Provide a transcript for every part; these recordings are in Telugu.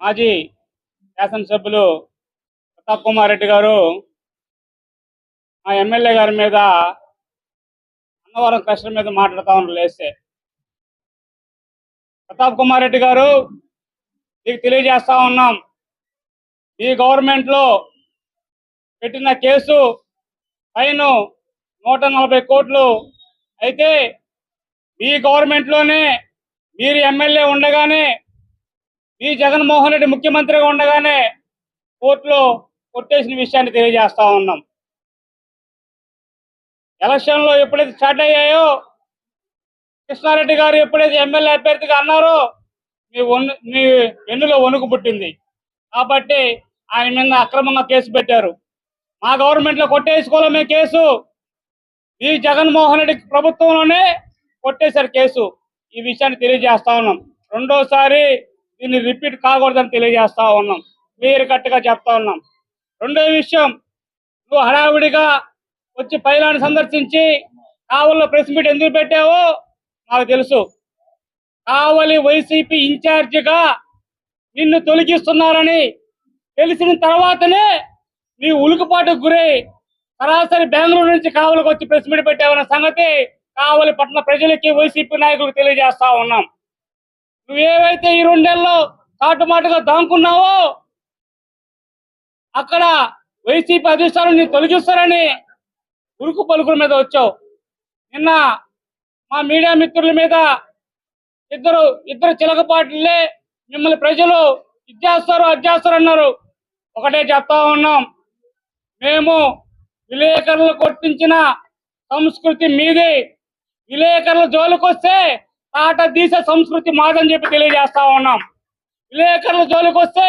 మాజీ శాసనసభ్యులు ప్రతాప్ కుమార్ రెడ్డి గారు మా ఎమ్మెల్యే గారి మీద అన్నవరం క్లస్టర్ మీద మాట్లాడుతా ఉన్నారు లేస్తే. ప్రతాప్ కుమార్ రెడ్డి గారు మీకు తెలియజేస్తా ఉన్నాం. ఈ గవర్నమెంట్లో పెట్టిన కేసు పైన నూట నలభై కోట్లు. అయితే మీ గవర్నమెంట్లోనే మీరు ఎమ్మెల్యే ఉండగానే ఈ జగన్మోహన్ రెడ్డి ముఖ్యమంత్రిగా ఉండగానే కోర్టులో కొట్టేసిన విషయాన్ని తెలియజేస్తా ఉన్నాం. ఎలక్షన్లో ఎప్పుడైతే స్టార్ట్ అయ్యాయో కృష్ణారెడ్డి గారు ఎప్పుడైతే ఎమ్మెల్యే అభ్యర్థిగా అన్నారో మీ వన్ మీ వెన్నులో వణుకు పుట్టింది. కాబట్టి ఆయన మీద అక్రమంగా కేసు పెట్టారు. మా గవర్నమెంట్లో లో కేసు. ఈ జగన్మోహన్ రెడ్డి ప్రభుత్వంలోనే కొట్టేశారు కేసు. ఈ విషయాన్ని తెలియజేస్తా ఉన్నాం. రెండోసారి దీన్ని రిపీట్ కాకూడదని తెలియజేస్తా ఉన్నాం. క్లియర్ కట్గా చెప్తా ఉన్నాం. రెండో విషయం నువ్వు హడావిడిగా వచ్చి పైలాన్ని సందర్శించి కావల్లో ప్రెస్ మీట్ ఎందుకు పెట్టావో నాకు తెలుసు. కావలి వైసీపీ ఇన్ఛార్జిగా నిన్ను తొలగిస్తున్నారని తెలిసిన తర్వాతనే నీ ఉలుకుపాటుకు గురై సరాసరి బెంగళూరు నుంచి కావలికి వచ్చి ప్రెస్ మీట్ పెట్టావన్న సంగతి కావలి పట్టణ ప్రజలకి వైసీపీ నాయకులకు తెలియజేస్తా ఉన్నాం. నువ్వేవైతే ఈ రెండేళ్ళలో కాటుమాటుగా దాంకున్నావో అక్కడ వైసీపీ అధిష్టానం తొలగిస్తారని ఉరుకు పలుకుల మీద వచ్చావు. నిన్న మా మీడియా మిత్రుల మీద ఇద్దరు ఇద్దరు చిలకపాట్లే మిమ్మల్ని ప్రజలు ఇచ్చేస్తారు చేస్తారు అన్నారు ఒకటే చెప్తా ఉన్నాం. మేము విలేకరులు కొట్టించిన సంస్కృతి మీది. విలేకరుల జోలికొస్తే తాట తీసే సంస్కృతి మాదని చెప్పి తెలియజేస్తా ఉన్నాం. విలేకరుల జోలికొస్తే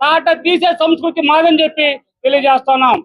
తాట తీసే సంస్కృతి మాదని చెప్పి తెలియజేస్తున్నాం